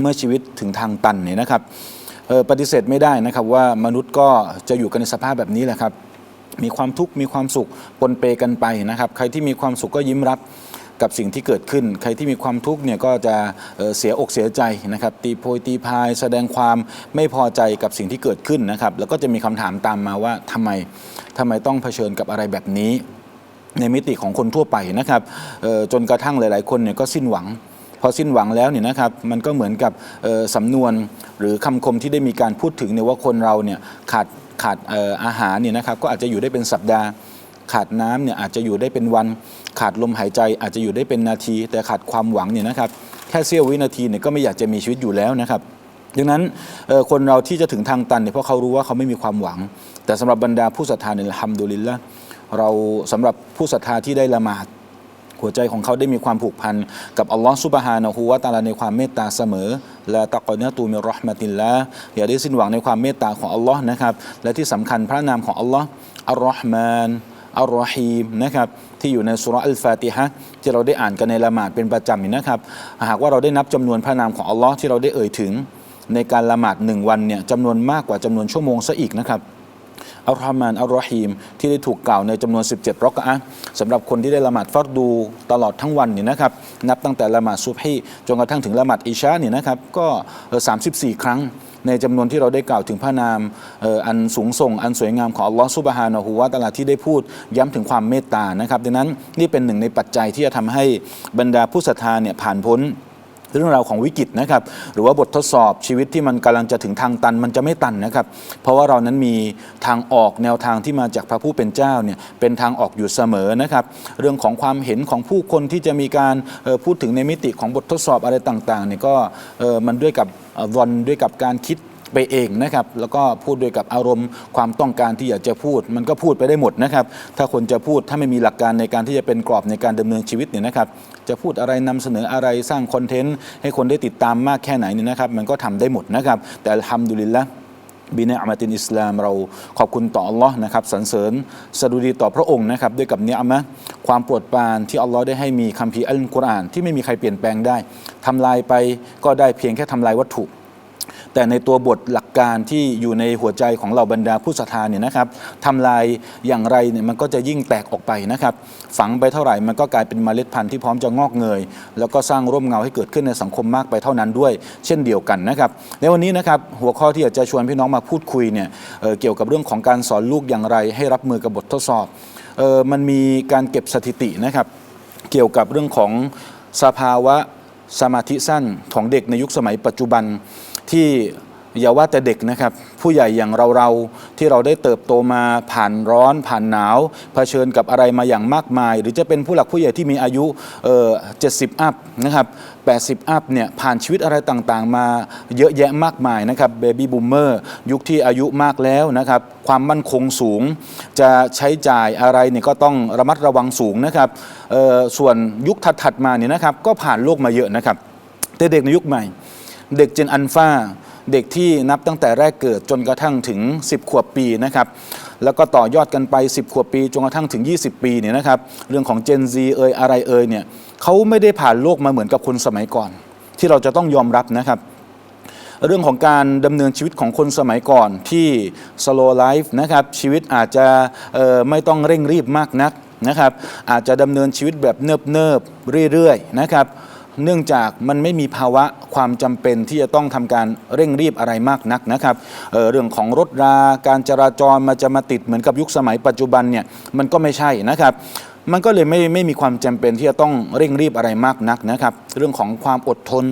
เมื่อชีวิตถึงทางตันเนี่ยนะครับปฏิเสธไม่ได้นะครับว่ามนุษย์ก็จะอยู่กันในสภาพแบบนี้แหละครับ มีความทุกข์มีความสุขปนเปกันไปนะครับ ใครที่มีความสุขก็ยิ้มรับกับสิ่งที่เกิดขึ้น ใครที่มีความทุกข์เนี่ยก็จะเสียอกเสียใจนะครับ ตีโพยตีพาย แสดงความไม่พอใจกับสิ่งที่เกิดขึ้นนะครับ แล้วก็จะมีคำถามตามมาว่าทำไมทำไมต้องเผชิญกับอะไรแบบนี้ ในมิติของคนทั่วไปนะครับจนกระทั่งหลาย ๆ คนเนี่ยก็สิ้นหวัง อสิ้นหวังแล้วเนี่ยนะครับมันก็เหมือนกับสำนวนหรือคำคมที่ได้มีการพูดถึงเนี่ยว่าคนเราเนี่ยขาดขาดออาหารเนี่ยนะครับก็อาจจะอยู่ได้เป็นสัปดาห์ ขาดน้ำเนี่ยอาจจะอยู่ได้เป็นวัน ขาดลมหายใจอาจจะอยู่ได้เป็นนาที แต่ขาดความหวังเนี่ยนะครับแค่เสี้ยววินาทีเนี่ยก็ไม่อยากจะมีชีวิตอยู่แล้วนะครับดังนั้นคนเราที่จะถึงทางตันเนี่ยเพราะเขารู้ว่าเขาไม่มีความหวัง แต่สำหรับบรรดาผู้ศรัทธาเนี่ยฮัมดุลิลละเราสำหรับผู้ศรัทธาที่ได้ละหมาด หัวใจของเขาได้มีความผูกพันกับอัลลอฮ์ซุบฮานะฮูวะตาลาในความเมตตาเสมอและตะกอนะตูมิรอห์มะติลละอย่าได้สิ้นหวังในความเมตตาของอัลลอฮ์นะครับและที่สำคัญพระนามของอัลลอฮ์อัลรอฮ์มานอัลรอฮีมนะครับที่อยู่ในสุราอัลฟาติฮะที่เราได้อ่านกันในละหมาดเป็นประจำนี่นะครับ หากว่าเราได้นับจำนวนพระนามของอัลลอฮ์ที่เราได้เอ่ยถึง ในการละหมาดหนึ่งวันเนี่ยจำนวนมากกว่าจำนวนชั่วโมงซะอีกนะครับ อัลรอฮ์มานอัลรอฮีมที่ได้ถูกกล่าวในจำนวน 17รอกอะสำหรับคนที่ได้ละหมาดฟัรดูตลอดทั้งวันเนี่ยนะครับนับตั้งแต่ละหมาดซุบฮีจนกระทั่งถึงละหมาดอิชาเนี่ยนะครับก็ 34 ครั้งในจำนวนที่เราได้กล่าวถึงพระนามอันสูงส่ง อันสวยงามของอัลลอฮ์ซุบฮานะฮูวะตาลาที่ได้พูดย้ำถึงความเมตตานะครับดังนั้นนี่เป็นหนึ่งในปัจจัยที่จะทำให้บรรดาผู้ศรัทธาเนี่ยผ่านพ้น เรื่องราวของวิกฤตนะครับ หรือว่าบททดสอบชีวิตที่มันกำลังจะถึงทางตันมันจะไม่ตันนะครับ เพราะว่าเรานั้นมีทางออกแนวทางที่มาจากพระผู้เป็นเจ้าเนี่ยเป็นทางออกอยู่เสมอนะครับ เรื่องของความเห็นของผู้คนที่จะมีการพูดถึงในมิติของบททดสอบอะไรต่างๆเนี่ยก็เออมันด้วยกับวอนด้วยกับการคิด ไปเองนะครับแล้วก็พูดด้วยกับอารมณ์ความต้องการที่อยากจะพูด มันก็พูดไปได้หมดนะครับถ้าคนจะพูดถ้าไม่มีหลักการในการที่จะเป็นกรอบในการดำเนินชีวิตเนี่ยนะครับจะพูดอะไรนำเสนออะไรสร้างคอนเทนต์ให้คนได้ติดตามมากแค่ไหนเนี่ยนะครับมันก็ทำได้หมดนะครับแต่อัลฮัมดุลิลละบินะอามาตินอิสลามเราขอบคุณต่ออัลลอฮ์นะครับสรรเสริญสดุดีต่อพระองค์นะครับด้วยกับเนียมะความโปรดปรานที่อัลลอฮ์ได้ให้มีคัมภีร์อัลกุรอานที่ไม่มีใครเปลี่ยนแปลงได้ทำลายไปก็ได้เพียงแค่ทำลายวัตถุ แต่ในตัวบทหลักการที่อยู่ในหัวใจของเราบรรดาผู้ศรัทธาเนี่ยนะครับทำลายอย่างไรเนี่ยมันก็จะยิ่งแตกออกไปนะครับ ฝังไปเท่าไหร่มันก็กลายเป็นเมล็ดพันธุ์ที่พร้อมจะงอกเงย แล้วก็สร้างร่มเงาให้เกิดขึ้นในสังคมมากไปเท่านั้นด้วย เช่นเดียวกันนะครับในวันนี้นะครับหัวข้อที่อยากจะชวนพี่น้องมาพูดคุยเนี่ยเเกี่ยวกับเรื่องของการสอนลูกอย่างไร ให้รับมือกับบททดสอบออมันมีการเก็บสถิตินะครับ เกี่ยวกับเรื่องของสภาวะสมาธิสั้นของเด็กในยุคสมัยปัจจุบัน ที่อย่าว่าแต่เด็กนะครับ ผู้ใหญ่อย่างเราๆที่เราได้เติบโตมาผ่านร้อนผ่านหนาวเผชิญกับอะไรมาอย่างมากมาย หรือจะเป็นผู้หลักผู้ใหญ่ที่มีอายุเอ่อ70อัพนะครับ80อัพเนี่ยผ่านชีวิตอะไรต่างๆ มาเยอะแยะมากมายนะครับเบบี้บูมเมอร์ยุคที่อายุมากแล้วนะครับ ความมั่นคงสูง จะใช้จ่ายอะไรเนี่ยก็ต้องระมัดระวังสูงนะครับส่วนยุคถัดๆมาเนี่ยนะครับก็ผ่านโลกมาเยอะนะครับแต่เด็กในยุคใหม่ เด็กเจนอัลฟาเด็กที่นับตั้งแต่แรกเกิดจนกระทั่งถึง 10 ขวบปีนะครับแล้วก็ต่อยอดกันไป 10 ขวบปีจนกระทั่งถึง 20 ปีเนี่ยนะครับเรื่องของเจนซีเอยอะไรเอยเนี่ยเขาไม่ได้ผ่านโลกมาเหมือนกับคนสมัยก่อน ที่เราจะต้องยอมรับนะครับเรื่องของการดำเนินชีวิตของคนสมัยก่อนที่ slow life นะครับชีวิตอาจจะไม่ต้องเร่งรีบมากนักนะครับอาจจะดำเนินชีวิตแบบเนิบเนิบๆเรื่อยๆนะครับ เนื่องจากมันไม่มีภาวะความจำเป็นที่จะต้องทำการเร่งรีบอะไรมากนักนะครับเเรื่องของรถราการจราจรมันจะมาติดเหมือนกับยุคสมัยปัจจุบันเนี่ยมันก็ไม่ใช่นะครับมันก็เลยไม่ไม่มีความจำเป็นที่จะต้องเร่งรีบอะไรมากนักนะครับ เรื่องของความอดทน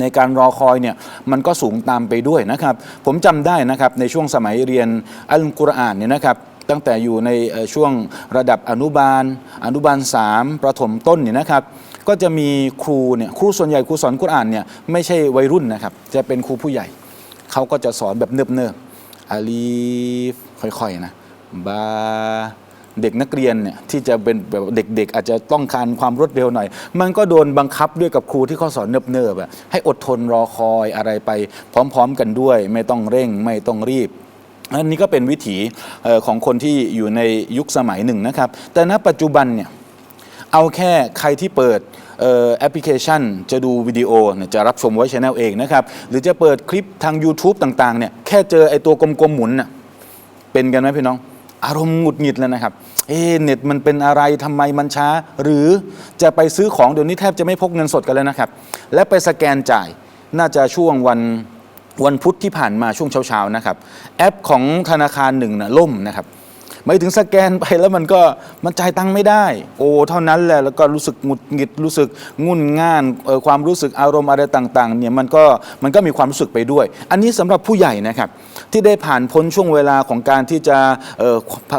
ในการรอคอยเนี่ยมันก็สูงตามไปด้วยนะครับ ผมจำได้นะครับในช่วงสมัยเรียนอัลกุรอานเนี่ยนะครับตั้งแต่อยู่ในช่วงระดับอนุบาล อนุบาล 3 ประถมต้นเนี่ยนะครับ ก็จะมีครูเนี่ยครูส่วนใหญ่ครูสอนกุรอานเนี่ยไม่ใช่วัยรุ่นนะครับจะเป็นครูผู้ใหญ่เขาก็จะสอนแบบเนิบๆอาลีฟค่อยๆนะบาเด็กนักเรียนเนี่ยที่จะเป็นแบบเด็ก ๆ อาจจะต้องการความรวดเร็วหน่อย มันก็โดนบังคับด้วยกับครูที่เขาสอนเนิบๆอะให้อดทนรอคอยอะไรไปพร้อม ๆ กันด้วย ไม่ต้องเร่งไม่ต้องรีบอันนี้ก็เป็นวิถีของคนที่อยู่ในยุคสมัยหนึ่งนะครับ แต่ณปัจจุบันเนี่ย เอาแค่ใครที่เปิดแอปพลิเคชัน จะดูวิดีโอจะรับชมไว้ช anel เองนะครับหรือจะเปิดคลิปทาง YouTube ต่างๆเนี่ยแค่เจอไอ้ตัวกลมๆหมุนน่ะเป็นกันไหมพี่น้อง อารมณ์หงุดหงิดแล้วนะครับเอ๊เน็ตมันเป็นอะไรทำไมมันช้า หรือจะไปซื้อของเดี๋ยวนี้แทบจะไม่พกเงินสดกันแล้วนะครับ และไปสแกนจ่ายน่าจะช่วงวันวันพุธที่ผ่านมาช่วงเช้าๆนะครับแอปของธนาคารหนึ่งนะล่มนะครับ หมายถึงสแกนไปแล้วมันก็มันจ่ายตังค์ไม่ได้ โอ้เท่านั้นแหละแล้วก็รู้สึกหงุดหงิดรู้สึกงุนง่านความรู้สึกอารมณ์อะไรต่างๆเนี่ยมันก็มันก็มีความรู้สึกไปด้วย อันนี้สำหรับผู้ใหญ่นะครับที่ได้ผ่านพ้นช่วงเวลาของการที่จะ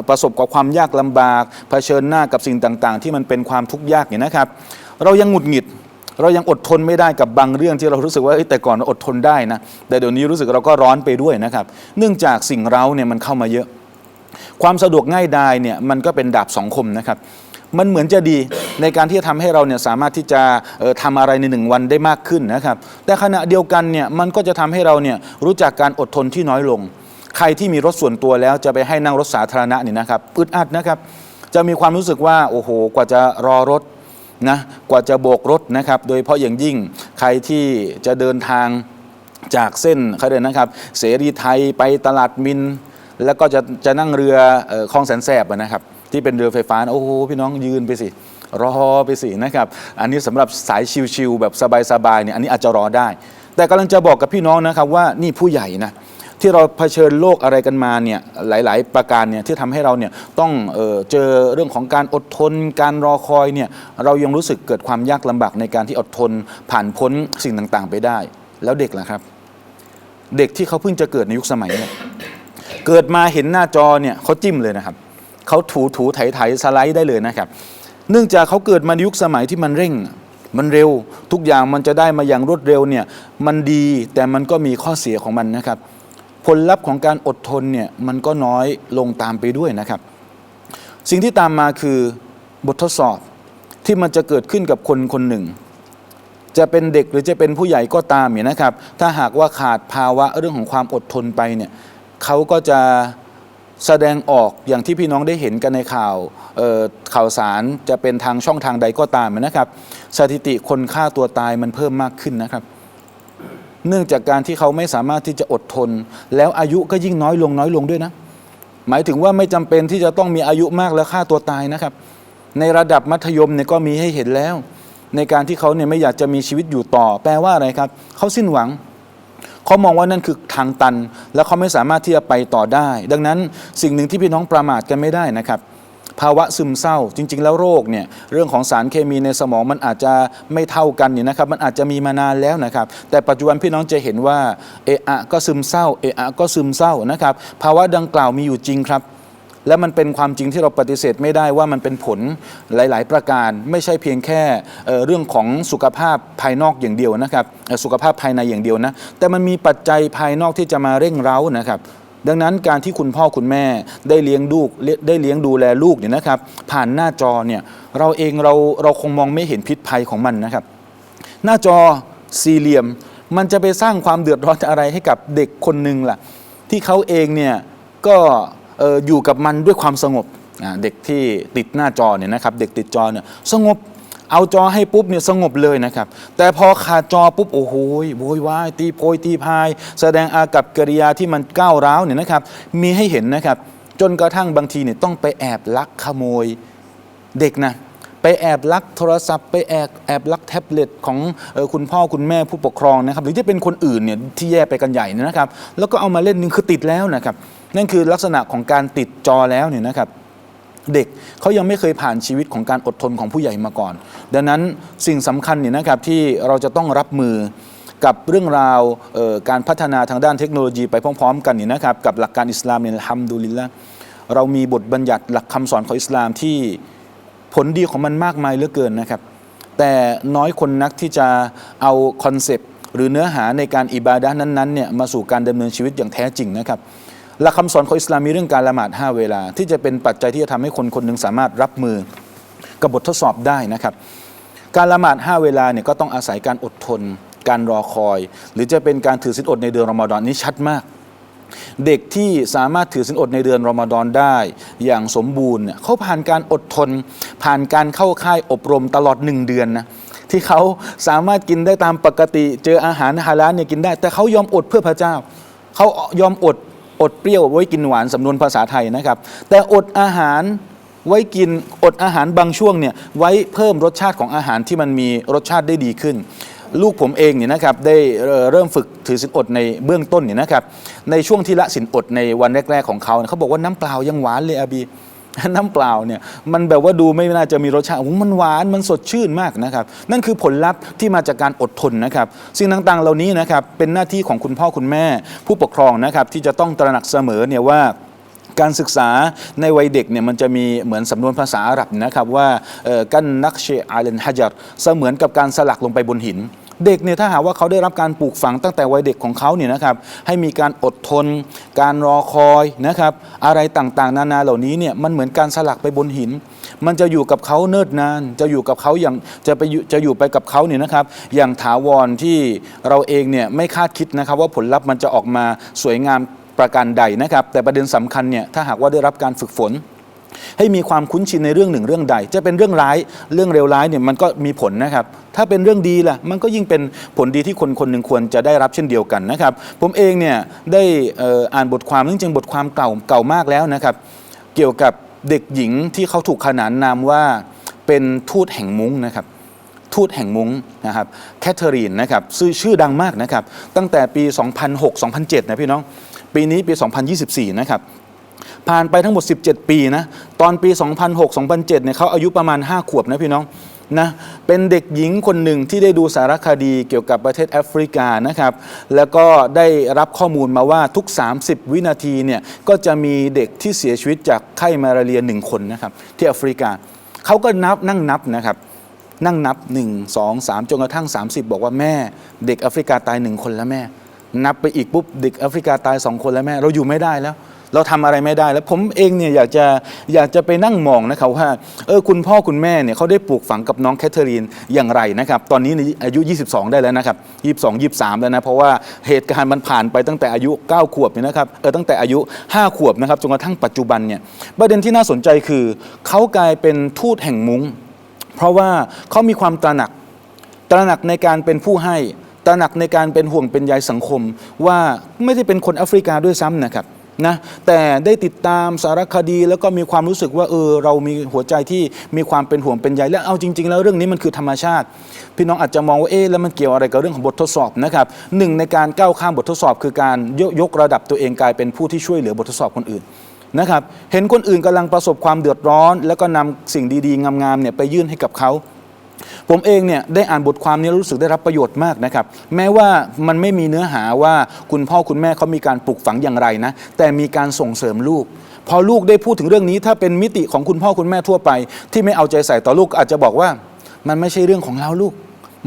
ประสบกับความยากลำบากเผชิญหน้ากับสิ่งต่างๆ ที่มันเป็นความทุกข์ยากเนี่ยนะครับ เรายังหงุดหงิดเรายังอดทนไม่ได้กับบางเรื่องที่เรารู้สึกว่าแต่ก่อนเราอดทนได้นะแต่เดี๋ยวนี้รู้สึกเราก็ร้อนไปด้วยนะครับ เนื่องจากสิ่งเราเนี่ยมันเข้ามาเยอะ ความสะดวกง่ายดายเนี่ยมันก็เป็นดาบสองคมนะครับมันเหมือนจะดีในการที่จะทำให้เราเนี่ยสามารถที่จะออทำอะไรในหนึ่งวันได้มากขึ้นนะครับ แต่ขณะเดียวกันเนี่ยมันก็จะทำให้เราเนี่ยรู้จักการอดทนที่น้อยลง ใครที่มีรถส่วนตัวแล้วจะไปให้นั่งรถสาธารณะนี่นะครับอึดอัดนะครับ จะมีความรู้สึกว่าโอ้โห กว่าจะรอรถนะกว่าจะโบกรถนะครับ โดยเฉพาะอย่างยิ่งใครที่จะเดินทางจากเส้นเขาเรียนะครับ เสรีไทยไปตลาดมิน แล้วก็จะจะนั่งเรือคลองแสนแสบนะครับ ที่เป็นเรือไฟฟ้านะโอ้โหพี่น้องยืนไปสิรอไปสินะครับ อันนี้สำหรับสายชิวๆแบบสบายๆเนี่ยอันนี้อาจจะรอได้ แต่กำลังจะบอกกับพี่น้องนะครับว่านี่ผู้ใหญ่นะที่เราเผชิญโลกอะไรกันมาเนี่ยหลาย ๆ ประการเนี่ยที่ทำให้เราเนี่ยต้องเออเจอเรื่องของการอดทน การรอคอยเนี่ยเรายังรู้สึกเกิดความยากลำบากในการที่อดทนผ่านพ้นสิ่งต่างๆ ไปได้ แล้วเด็กล่ะครับ เด็กที่เขาเพิ่งจะเกิดในยุคสมัยเนี่ย เกิดมาเห็นหน้าจอเนี่ยเขาจิ้มเลยนะครับเขาถูถูไถไถสไลด์ได้เลยนะครับ เนื่องจากเขาเกิดมาในยุคสมัยที่มันเร่ง มันเร็ว ทุกอย่างมันจะได้มาอย่างรวดเร็วเนี่ยมันดีแต่มันก็มีข้อเสียของมันนะครับ ผลลัพธ์ของการอดทนเนี่ยมันก็น้อยลงตามไปด้วยนะครับ สิ่งที่ตามมาคือบททดสอบที่มันจะเกิดขึ้นกับคนคนหนึ่ง จะเป็นเด็กหรือจะเป็นผู้ใหญ่ก็ตามเนี่ยนะครับ ถ้าหากว่าขาดภาวะเรื่องของความอดทนไปเนี่ย เขาก็จะแสดงออกอย่างที่พี่น้องได้เห็นกันในข่าวข่าวสารจะเป็นทางช่องทางใดก็ตามนะครับ สถิติคนฆ่าตัวตายมันเพิ่มมากขึ้นนะครับ เนื่องจากการที่เขาไม่สามารถที่จะอดทน แล้วอายุก็ยิ่งน้อยลงน้อยลงด้วยนะ หมายถึงว่าไม่จำเป็นที่จะต้องมีอายุมากแล้วฆ่าตัวตายนะครับ ในระดับมัธยมเนี่ยก็มีให้เห็นแล้ว ในการที่เขาเนี่ยไม่อยากจะมีชีวิตอยู่ต่อ แปลว่าอะไรครับ เขาสิ้นหวัง เขามองว่านั่นคือทางตัน และเขาไม่สามารถที่จะไปต่อได้ ดังนั้นสิ่งหนึ่งที่พี่น้องประมาทกันไม่ได้นะครับภาวะซึมเศร้าจริง ๆ แล้วโรคเนี่ยเรื่องของสารเคมีในสมองมันอาจจะไม่เท่ากันเนี่ยนะครับมันอาจจะมีมานานแล้วนะครับ แต่ปัจจุบันพี่น้องจะเห็นว่าเอะอะก็ซึมเศร้าเอะอะก็ซึมเศร้านะครับภาวะดังกล่าวมีอยู่จริงครับ และมันเป็นความจริงที่เราปฏิเสธไม่ได้ว่ามันเป็นผลหลาย ๆ ประการ ไม่ใช่เพียงแค่เรื่องของสุขภาพภายนอกอย่างเดียวนะครับสุขภาพภายในอย่างเดียวนะแต่มันมีปัจจัยภายนอกที่จะมาเร่งเร้านะครับดังนั้นการที่คุณพ่อคุณแม่ได้เลี้ยงลูกได้เลี้ยงดูแลลูกเนี่ยนะครับ ผ่านหน้าจอเนี่ยเราเองเราเราคงมองไม่เห็นพิษภัยของมันนะครับ หน้าจอสี่เหลี่ยม มันจะไปสร้างความเดือดร้อนอะไรให้กับเด็กคนหนึ่งล่ะ ที่เขาเองเนี่ยก็ อออยู่กับมันด้วยความสงบเด็กที่ติดหน้าจอเนี่ยนะครับเด็กติดจอเนี่ยสงบเอาจอให้ปุ๊บเนี่ยสงบเลยนะครับ แต่พอขาดจอปุ๊บโอ้โหโวยวายตีโพยตีพาย แสดงอากับกิริยาที่มันก้าวร้าวเนี่ยนะครับ มีให้เห็นนะครับ จนกระทั่งบางทีเนี่ยต้องไปแอบลักขโมยเด็กนะไปแอบลักโทรศัพท์ไปแอบแอบลักแท็บเล็ตของออคุณพ่อคุณแม่ผู้ปกครองนะครับ หรือจะเป็นคนอื่นเนี่ยที่แย่ไปกันใหญ่นะครับ แล้วก็เอามาเล่นนึงคือติดแล้วนะครับ นั่นคือลักษณะของการติดจอแล้วเนี่ยนะครับเด็กเขายังไม่เคยผ่านชีวิตของการอดทนของผู้ใหญ่มาก่อน ดังนั้นสิ่งสำคัญเนี่ยนะครับที่เราจะต้องรับมือกับเรื่องราวการพัฒนาทางด้านเทคโนโลยีไปพร้อม ๆ กันเนี่ยนะครับกับหลักการอิสลามเนี่ยอัลฮัมดุลิลละเรามีบทบัญญัติหลักคำสอนของอิสลามที่ผลดีของมันมากมายเหลือเกินนะครับ แต่น้อยคนนักที่จะเอาคอนเซปต์หรือเนื้อหาในการอิบาดะนั้นๆเนี่ยมาสู่การดำเนินชีวิตอย่างแท้จริงนะครับ หลักคำสอนของอิสลามมีเรื่องการละหมาด5เวลา ที่จะเป็นปัจจัยที่จะทำให้คนคนหนึ่งสามารถรับมือกับบททดสอบได้นะครับการละหมาด5เวลาเนี่ยก็ต้องอาศัยการอดทน การรอคอย หรือจะเป็นการถือศีลอดในเดือนรอมฎอนนี้ชัดมาก เด็กที่สามารถถือศีลอดในเดือนรอมฎอนได้ อย่างสมบูรณ์เนี่ยเขาผ่านการอดทน ผ่านการเข้าค่ายอบรมตลอดหนึ่งเดือนนะที่เขาสามารถกินได้ตามปกติ เจออาหารฮาลาลเนี่ยกินได้ แต่เขายอมอดเพื่อพระเจ้า เขายอมอด อดเปรี้ยวไว้กินหวานสำนวนภาษาไทยนะครับ แต่อดอาหารไว้กินอดอาหารบางช่วงเนี่ยไว้เพิ่มรสชาติของอาหารที่มันมีรสชาติได้ดีขึ้น ลูกผมเองเนี่ยนะครับได้เริ่มฝึกถือศีลอดในเบื้องต้นเนี่ยนะครับในช่วงที่ละศีลอดในวันแรก ๆของเขาเนี่ยเขาบอกว่าน้ำเปล่ายังหวานเลยอาบี น้ำเปล่าเนี่ยมันแบบว่าดูไม่น่าจะมีรสชาติโอ้โหมันหวานมันสดชื่นมากนะครับนั่นคือผลลัพธ์ที่มาจากการอดทนนะครับสิ่งต่างๆเหล่านี้นะครับเป็นหน้าที่ของคุณพ่อคุณแม่ ผู้ปกครองนะครับที่จะต้องตระหนักเสมอเนี่ยว่าการศึกษาในวัยเด็กเนี่ยมันจะมีเหมือนสำนวนภาษาอาหรับนะครับว่ากันนักเชอาเลนฮัจัรเสมือนกับการสลักลงไปบนหิน เด็กเนี่ยถ้าหากว่าเขาได้รับการปลูกฝังตั้งแต่วัยเด็กของเขาเนี่ยนะครับให้มีการอดทน การรอคอยนะครับอะไรต่างๆ นานาเหล่านี้เนี่ยมันเหมือนการสลักไปบนหิน มันจะอยู่กับเขาเนิ่นนาน จะอยู่กับเขาอย่างจะไปจะอยู่ไปกับเขาเนี่ยนะครับอย่างถาวรที่เราเองเนี่ยไม่คาดคิดนะครับว่าผลลัพธ์มันจะออกมาสวยงามประการใดนะครับ แต่ประเด็นสำคัญเนี่ยถ้าหากว่าได้รับการฝึกฝน ให้มีความคุ้นชินในเรื่องหนึ่งเรื่องใด จะเป็นเรื่องร้ายเรื่องเลวร้ายเนี่ยมันก็มีผลนะครับถ้าเป็นเรื่องดีล่ะมันก็ยิ่งเป็นผลดีที่คนคนหนึ่งควรจะได้รับเช่นเดียวกันนะครับผมเองเนี่ยได้อ่ออ่านบทความจริงๆบทความเก่าเก่ามากแล้วนะครับเกี่ยวกับเด็กหญิงที่เขาถูกขนานนามว่าเป็นทูตแห่งมุ้งนะครับทูตแห่งมุ้งนะครับแคทเธอรีนนะครับชื่อชื่อดังมากนะครับตั้งแต่ปี 2006-2007 นะพี่น้อง ปีนี้ปี 2024 นะครับ ผ่านไปทั้งหมด 17 ปีนะตอนปี 2006-2007เนี่ยเขาอายุประมาณ 5 ขวบนะพี่น้องนะเป็นเด็กหญิงคนหนึ่งที่ได้ดูสารคดีเกี่ยวกับประเทศแอฟริกานะครับ แล้วก็ได้รับข้อมูลมาว่าทุก 30 วินาทีเนี่ยก็จะมีเด็กที่เสียชีวิตจากไข้มาลาเรียหนึ่งคนนะครับที่แอฟริกาเขาก็นับนั่งนับนะครับ นั่งนับ 1 2 3จนกระทั่ง 30 บอกว่าแม่ เด็กแอฟริกาตายหนึ่งคนแล้วแม่ นับไปอีกปุ๊บเด็กแอฟริกาตายสองคนแล้วแม่ เราอยู่ไม่ได้แล้ว เราทำอะไรไม่ได้ แล้วผมเองเนี่ยอยากจะอยากจะไปนั่งมองนะครับว่าเออคุณพ่อคุณแม่เนี่ยเขาได้ปลูกฝังกับน้องแคทเธอรีนอย่างไรนะครับ ตอนนี้นี่อายุ 22 ได้แล้วนะครับ 22 23 แล้วนะ เพราะว่าเหตุการณ์มันผ่านไปตั้งแต่อายุ 9 ขวบเนี่ยนะครับเออตั้งแต่อายุ 5 ขวบนะครับจนกระทั่งปัจจุบันเนี่ยประเด็นที่น่าสนใจคือเขากลายเป็นทูตแห่งมุ้ง เพราะว่าเขามีความตระหนักตระหนักในการเป็นผู้ให้ตระหนักในการเป็นห่วงเป็นใยสังคม ว่าไม่ได้เป็นคนแอฟริกาด้วยซ้ำนะครับ นะแต่ได้ติดตามสารคดีแล้วก็มีความรู้สึกว่าเออเรามีหัวใจที่มีความเป็นห่วงเป็นใยและเอาจริง ๆ แล้วเรื่องนี้มันคือธรรมชาติ พี่น้องอาจจะมองว่าเอ๊ะแล้วมันเกี่ยวอะไรกับเรื่องของบททดสอบนะครับหนึ่งในการก้าวข้ามบททดสอบ คือการยยกระดับตัวเองกลายเป็นผู้ที่ช่วยเหลือบททดสอบคนอื่นนะครับเห็นคนอื่นกำลังประสบความเดือดร้อน แล้วก็นำสิ่งดีๆงามๆเนี่ยไปยื่นให้กับเขา ผมเองเนี่ยได้อ่านบทความนี้รู้สึกได้รับประโยชน์มากนะครับแม้ว่ามันไม่มีเนื้อหาว่าคุณพ่อคุณแม่เขามีการปลูกฝังอย่างไรนะแต่มีการส่งเสริมลูก พอลูกได้พูดถึงเรื่องนี้ถ้าเป็นมิติของคุณพ่อคุณแม่ทั่วไป ที่ไม่เอาใจใส่ต่อลูกอาจจะบอกว่า มันไม่ใช่เรื่องของเราลูก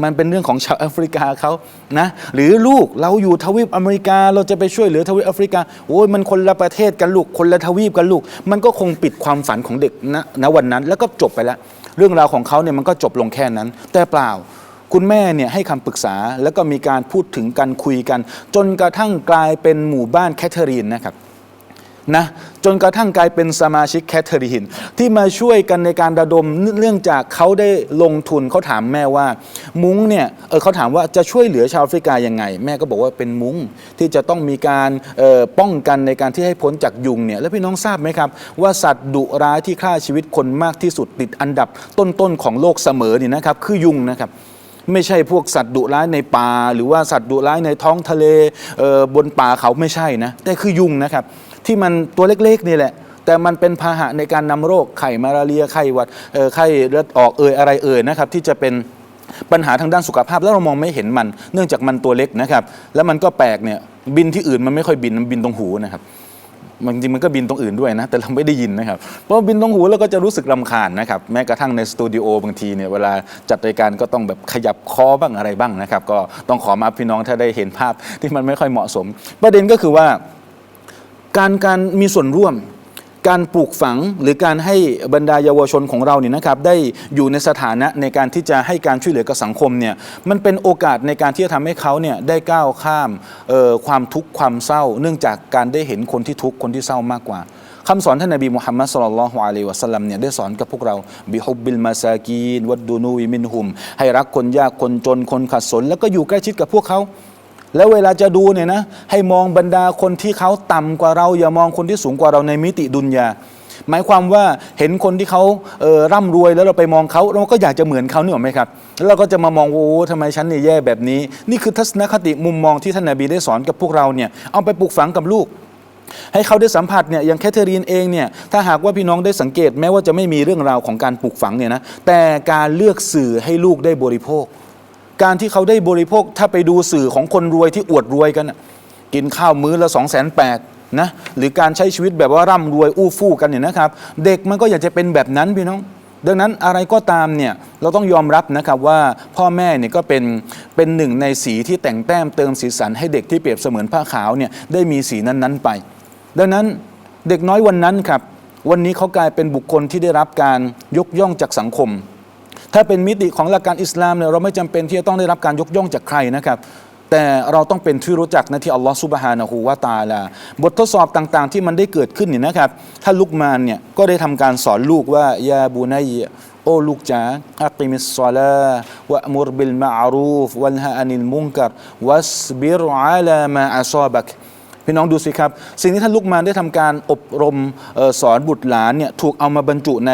มันเป็นเรื่องของชาวแอฟริกาเขานะ หรือลูกเราอยู่ทวีปอเมริกา เราจะไปช่วยเหลือทวีปแอฟริกาโอ้ยมันคนละประเทศกันลูก คนละทวีปกันลูก มันก็คงปิดความฝันของเด็กณณวันนั้น แล้วก็จบไปแล้ว เรื่องราวของเขาเนี่ยมันก็จบลงแค่นั้น แต่เปล่า คุณแม่เนี่ยให้คำปรึกษาแล้วก็มีการพูดถึงกันคุยกัน จนกระทั่งกลายเป็นหมู่บ้านแคทเธอรีนนะครับ นะจนกระทั่งกลายเป็นสมาชิกแคทเธอรีนที่มาช่วยกันในการระดมเนื่องจากเขาได้ลงทุนเขาถามแม่ว่า มุ้งเนี่ยเออเขาถามว่าจะช่วยเหลือชาวแอฟริกายังไง แม่ก็บอกว่าเป็นมุ้งที่จะต้องมีการออป้องกันในการที่ให้พ้นจากยุงเนี่ยแล้วพี่น้องทราบไหมครับ ว่าสัตว์ดุร้ายที่ฆ่าชีวิตคนมากที่สุดติดอันดับต้นๆของโลกเสมอเนี่ยนะครับคือยุงนะครับไม่ใช่พวกสัตว์ดุร้ายในป่า หรือว่าสัตว์ดุร้ายในท้องทะเลเออบนป่าเขาไม่ใช่นะแต่คือยุงนะครับ ที่มันตัวเล็กๆนี่แหละ แต่มันเป็นพาหะในการนำโรคไข้มาลาเรียไข้หวัดไข้เลือดออกเอ่ยอะไรเอ่ยนะครับที่จะเป็นปัญหาทางด้านสุขภาพแล้วเรามองไม่เห็นมัน เนื่องจากมันตัวเล็กนะครับ แล้วมันก็แปลกเนี่ยบินที่อื่นมันไม่ค่อยบินมันบินตรงหูนะครับมันจริงๆมันก็บินตรงอื่นด้วยนะ แต่เราไม่ได้ยินนะครับเพราะบินตรงหูเราก็จะรู้สึกรำคาญนะครับแม้กระทั่งในสตูดิโอบางทีเนี่ยเวลาจัดรายการก็ต้องแบบขยับคอบ้างอะไรบ้างนะครับ ก็ต้องขอมาพี่น้องถ้าได้เห็นภาพที่มันไม่ค่อยเหมาะสม ประเด็นก็คือว่า การการมีส่วนร่วม การปลูกฝังหรือการให้บรรดาเยาวชนของเราเนี่ยนะครับได้อยู่ในสถานะในการที่จะให้การช่วยเหลือกับสังคมเนี่ยมันเป็นโอกาสในการที่จะทำให้เขาเนี่ยได้ก้าวข้ามออความทุกข์ความเศร้า เนื่องจากการได้เห็นคนที่ทุกข์คนที่เศร้ามากกว่าคำสอนท่านนบีมุฮัมมัดสุลลัลฮุอะลัยฮิวะสัลลัมเนี่ยได้สอนกับพวกเราบิฮุบบิลมาซากีนวัดดูนูวิมินฮุม ให้รักคนยากคนจนคนขัดสน แล้วก็อยู่ใกล้ชิดกับพวกเขา แล้วเวลาจะดูเนี่ยนะให้มองบรรดาคนที่เขาต่ำกว่าเรา อย่ามองคนที่สูงกว่าเราในมิติดุนยาหมายความว่าเห็นคนที่เขาเอ่อร่ำรวยแล้วเราไปมองเขาเราก็อยากจะเหมือนเขาเนี่ยหรอไหมครับแล้วเราก็จะมามองโอ้ทำไมฉันเนี่ยแย่แบบนี้ นี่คือทัศนคติมุมมองที่ท่านนาบีได้สอนกับพวกเราเนี่ยเอาไปปลูกฝังกับลูก ให้เขาได้สัมผัสเนี่ยอย่างแคทเธอรีนเองเนี่ยถ้าหากว่าพี่น้องได้สังเกตแม้ว่าจะไม่มีเรื่องราวของการปลูกฝังเนี่ยนะแต่การเลือกสื่อให้ลูกได้บริโภค การที่เขาได้บริโภคถ้าไปดูสื่อของคนรวยที่อวดรวยกันกินข้าวมื้อละ2 8 0 0 0นแนะหรือการใช้ชีวิตแบบว่าร่ำรวยอู้ฟู่กันเนี่ยนะครับ เด็กมันก็อยากจะเป็นแบบนั้นพี่น้อง ดังนั้นอะไรก็ตามเนี่ยเราต้องยอมรับนะครับว่าพ่อแม่เนี่ยก็เป็นเป็นหนึ่งในสีที่แต่งแต้มเติมสีสันให้เด็กที่เปรียบเสมือนผ้าขาวเนี่ยได้มีสีนั้นๆไป ดังนั้นเด็กน้อยวันนั้นครับวันนี้เขากลายเป็นบุคคลที่ได้รับการยกย่องจากสังคม ถ้าเป็นมิติของหลักการอิสลามเนี่ยเราไม่จำเป็นที่จะต้องได้รับการยกย่องจากใครนะครับแต่เราต้องเป็นที่รู้จักนะที่อัลลอฮฺซุบฮานะฮูวาตาลาบททดสอบต่างๆ ที่มันได้เกิดขึ้นเนี่ยนะครับถ้าลุกมานเนี่ยก็ได้ทำการสอนลูกว่ายาบูนัยโอ้ลูกจ๋าอักิมิสซอลาวะมุรบิลมาอารูฟวัลฮะอานิลมุงกัรวัสบิรอาลามาอาซอบักพี่น้องดูสิครับ สิ่งที่ท่านลุกมานได้ทำการอบรมออสอนบุตรหลานเนี่ยถูกเอามาบรรจุใน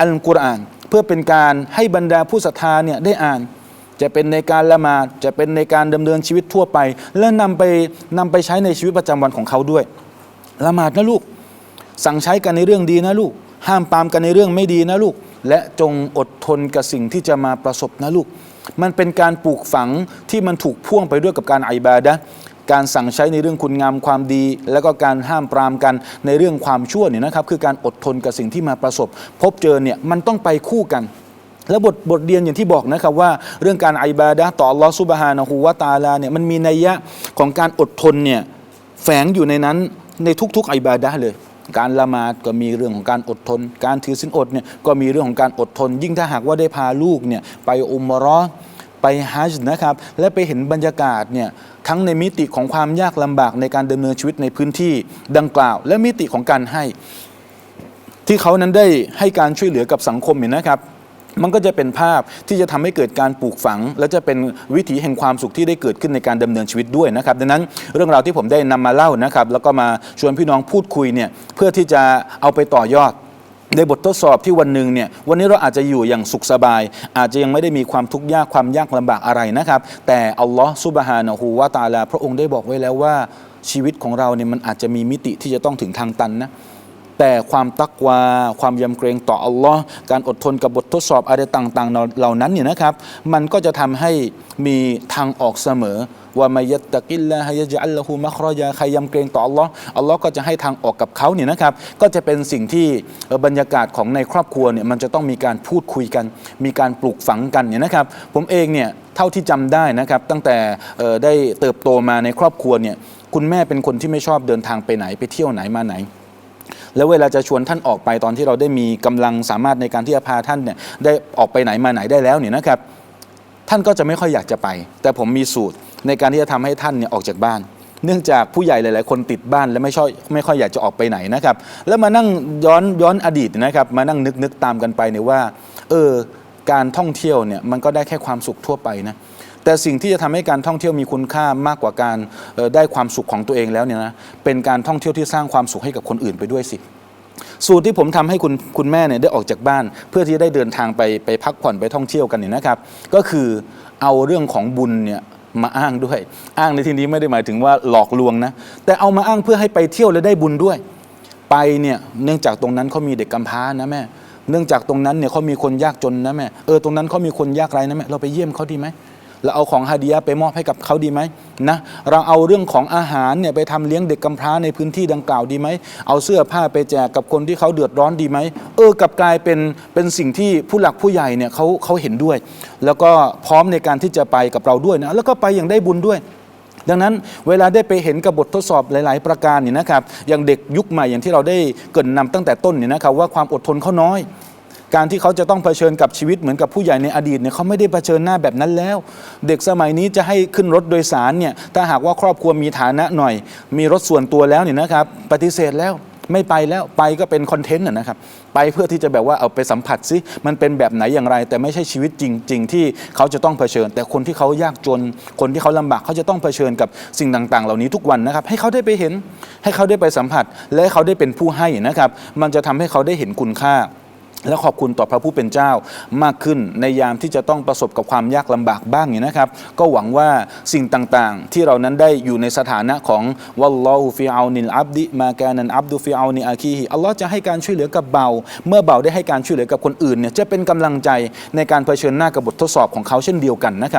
อัลกุรอาน พื่อเป็นการให้บรรดาผู้ศรัทธาเนี่ยได้อ่าน จะเป็นในการละหมาดจะเป็นในการดำเนินชีวิตทั่วไป และนำไปนำไปใช้ในชีวิตประจำวันของเขาด้วยละหมาดนะลูก สั่งใช้กันในเรื่องดีนะลูก ห้ามปามกันในเรื่องไม่ดีนะลูก และจงอดทนกับสิ่งที่จะมาประสบนะลูก มันเป็นการปลูกฝังที่มันถูกพ่วงไปด้วยกับการอิบาดะ การสั่งใช้ในเรื่องคุณงามความดี แล้วก็การห้ามปรามกันในเรื่องความชั่วเนี่ยนะครับคือการอดทนกับสิ่งที่มาประสบ พบเจอเนี่ยมันต้องไปคู่กันแล้วบทบทเรียนอย่างที่บอกนะครับว่า เรื่องการอิบาดะต่อลอฮฺซุบฮานะฮูวาตาลาเนี่ยมันมีนัยยะของการอดทนเนี่ยแฝงอยู่ในนั้นในทุกๆอิบาดะเลย การละหมาดก็มีเรื่องของการอดทน การถือศีลอดเนี่ยก็มีเรื่องของการอดทน ยิ่งถ้าหากว่าได้พาลูกเนี่ยไปอุมราร์ไปฮัจญ์นะครับ และไปเห็นบรรยากาศเนี่ย ทั้งในมิติของความยากลำบากในการดำเนินชีวิตในพื้นที่ดังกล่าว และมิติของการให้ ที่เขานั้นได้ให้การช่วยเหลือกับสังคมเนี่ยนะครับมันก็จะเป็นภาพที่จะทำให้เกิดการปลูกฝัง และจะเป็นวิถีแห่งความสุขที่ได้เกิดขึ้นในการดำเนินชีวิตด้วยนะครับ ดังนั้นเรื่องราวที่ผมได้นำมาเล่านะครับ แล้วก็มาชวนพี่น้องพูดคุยเนี่ยเพื่อที่จะเอาไปต่อยอด ในบททดสอบที่วันหนึ่งเนี่ยวันนี้เราอาจจะอยู่อย่างสุขสบาย อาจจะยังไม่ได้มีความทุกข์ยากความยากลำบากอะไรนะครับ แต่อัลลอฮ์ซุบฮานะฮูวาตาลา พระองค์ได้บอกไว้แล้วว่าชีวิตของเราเนี่ยมันอาจจะมีมิติที่จะต้องถึงทางตันนะ แต่ความตักวา ความยำเกรงต่ออัลลอฮ์การอดทนกับบททดสอบอะไรต่าง ๆ เหล่านั้นเนี่ยนะครับ มันก็จะทำให้มีทางออกเสมอว่ามายัตะกิลละฮยะจัลละหูมัครอยาใครยำเกรงต่ออัลลอฮ์อัลลอฮ์ก็จะให้ทางออกกับเขาเนี่ยนะครับ ก็จะเป็นสิ่งที่บรรยากาศของในครอบครัวเนี่ยมันจะต้องมีการพูดคุยกัน มีการปลูกฝังกันเนี่ยนะครับ ผมเองเนี่ยเท่าที่จำได้นะครับ ตั้งแต่ได้เติบโตมาในครอบครัวเนี่ยคุณแม่เป็นคนที่ไม่ชอบเดินทางไปไหนไปเที่ยวไหนมาไหน แล้วเวลาจะชวนท่านออกไปตอนที่เราได้มีกำลังสามารถในการที่จะพาท่านเนี่ยได้ออกไปไหนมาไหนได้แล้วเนี่ยนะครับ ท่านก็จะไม่ค่อยอยากจะไป แต่ผมมีสูตรในการที่จะทำให้ท่านเนี่ยออกจากบ้าน เนื่องจากผู้ใหญ่หลาย ๆ คนติดบ้านและไม่ชอบไม่ค่อยอยากจะออกไปไหนนะครับ แล้วมานั่งย้อนย้อนอดีตนะครับ มานั่งนึกนึกตามกันไปเนี่ยว่า เออการท่องเที่ยวเนี่ยมันก็ได้แค่ความสุขทั่วไปนะ แต่สิ่งที่จะทำให้การท่องเที่ยวมีคุณค่ามากกว่าการได้ความสุขของตัวเองแล้วเนี่ยนะเป็นการท่องเที่ยวที่สร้างความสุขให้กับคนอื่นไปด้วยสิสูตรที่ผมทำให้คุณคุณแม่เนี่ยได้ออกจากบ้าน เพื่อที่จะได้เดินทางไปไปพักผ่อนไปท่องเที่ยวกันเนี่ยนะครับ ก็คือเอาเรื่องของบุญเนี่ยมาอ้างด้วย อ้างในที่นี้ไม่ได้หมายถึงว่าหลอกลวงนะ แต่เอามาอ้างเพื่อให้ไปเที่ยวและได้บุญด้วย ไปเนี่ยเนื่องจากตรงนั้นเขามีเด็กกำพร้านะแม่ เนื่องจากตรงนั้นเนี่ยเขามีคนยากจนนะแม่เออตรงนั้นเขามีคนยากไร้นะแม่เราไปเยี่ยมเขาดีไหม เราเอาของฮาดียะไปมอบให้กับเขาดีไหมนะเราเอาเรื่องของอาหารเนี่ยไปทำเลี้ยงเด็กกำพร้าในพื้นที่ดังกล่าวดีไหมเอาเสื้อผ้าไปแจกกับคนที่เขาเดือดร้อนดีไหมเออกลับกลายเป็นเป็นสิ่งที่ผู้หลักผู้ใหญ่เนี่ยเขาเขาเห็นด้วย แล้วก็พร้อมในการที่จะไปกับเราด้วยนะแล้วก็ไปอย่างได้บุญด้วยดังนั้นเวลาได้ไปเห็นกับบททดสอบหลาย ๆ ประการนี่นะครับอย่างเด็กยุคใหม่อย่างที่เราได้เกรินนำตั้งแต่ต้นเนี่ยนะครับว่าความอดทนเขาน้อย การที่เขาจะต้องเผชิญกับชีวิตเหมือนกับผู้ใหญ่ในอดีตเนี่ยเขาไม่ได้เผชิญหน้าแบบนั้นแล้ว เด็กสมัยนี้จะให้ขึ้นรถโดยสารเนี่ยถ้าหากว่าครอบครัวมีฐานะหน่อย มีรถส่วนตัวแล้วเนี่ยนะครับปฏิเสธแล้วไม่ไปแล้วไปก็เป็นคอนเทนต์นะครับไปเพื่อที่จะแบบว่าเอาไปสัมผัสซิมันเป็นแบบไหนอย่างไร แต่ไม่ใช่ชีวิตจริง ๆ ที่เขาจะต้องเผชิญ แต่คนที่เขายากจน คนที่เขาลำบากเขาจะต้องเผชิญกับสิ่งต่างๆ เหล่านี้ทุกวันนะครับ ให้เขาได้ไปเห็น ให้เขาได้ไปสัมผัส และเขาได้เป็นผู้ให้นะครับ มันจะทำให้เขาได้เห็นคุณค่า และขอบคุณต่อพระผู้เป็นเจ้ามากขึ้น ในยามที่จะต้องประสบกับความยากลำบากบ้างเนี่ยนะครับ ก็หวังว่าสิ่งต่างๆ ที่เรานั้นได้อยู่ในสถานะของวัลลอฮุฟิอานิลอับดิมาแกนันอับดุฟิอานิอาคีฮิอัลลอฮ์จะให้การช่วยเหลือกับเบา เมื่อเบาได้ให้การช่วยเหลือกับคนอื่นเนี่ยจะเป็นกำลังใจในการเผชิญหน้ากับบททดสอบของเขาเช่นเดียวกันนะครับ